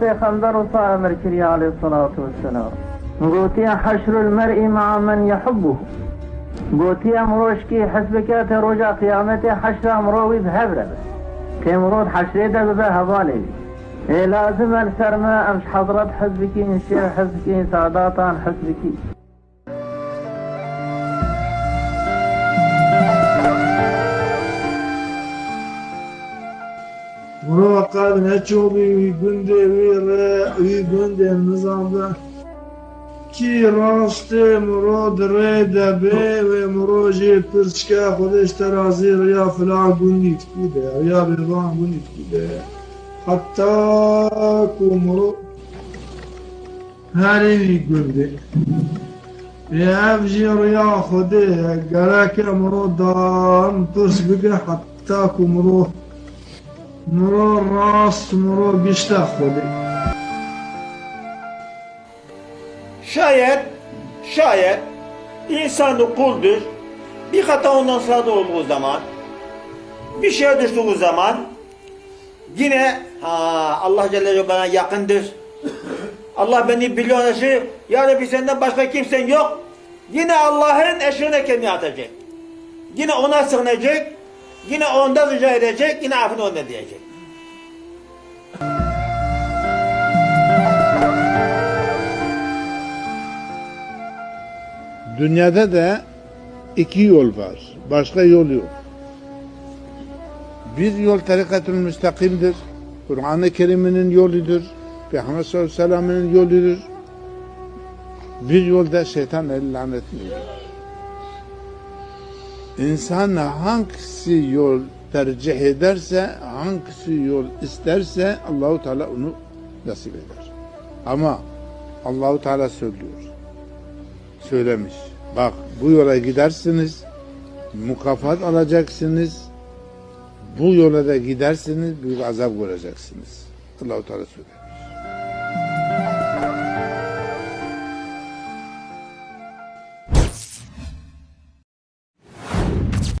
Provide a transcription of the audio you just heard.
پیغمبر و أمر کری علیه الصلاة والسلام. گوتی حشر المرء مع من يحبه گوتی امروش کی حسب کات روجا قیامت حشر امروی ذهب ربه تمرود حشره ده به هوالی ای لازم السرما امش حضرت حزبکی انشیر حزبکی سعداتان حزبکی Fakat ne çok uygun devirle, uygun de nizamda. Ki raste murad re be ve muraje pirska kudeş terazi riya filan gundit kude riya birvan gundit kude hatta kumru her evi gündü. Evci riya kude gerek muradan pirs bige hatta kumru Муро рост, муро бештар ходи. Şayet, şayet insanı kuldur. Bir hata ondan sırada olduğu zaman, bir şey düştüğü zaman yine ha, Allah Celle Celle bana yakındır. Allah beni biliyor eşi. Ya Rabbi senden başka kimsen yok. Yine Allah'ın eşiğine kendini atacak. Yine ona sığınacak yine ondan rica edecek, yine affını onda diyecek. Dünyada da iki yol var. Başka yol yok. Bir yol tarikatül müstakimdir. Kur'an-ı Kerim'in yoludur. Peygamber sallallahu aleyhi ve sellem'in yoludur. Bir yolda şeytan el lanetlidir. İnsan hangisi yol tercih ederse, hangisi yol isterse Allahu Teala onu nasip eder. Ama Allahu Teala söylüyor söylemiş. Bak bu yola gidersiniz, mukafat alacaksınız. Bu yola da gidersiniz, büyük azap göreceksiniz. Allah-u Teala söylüyor.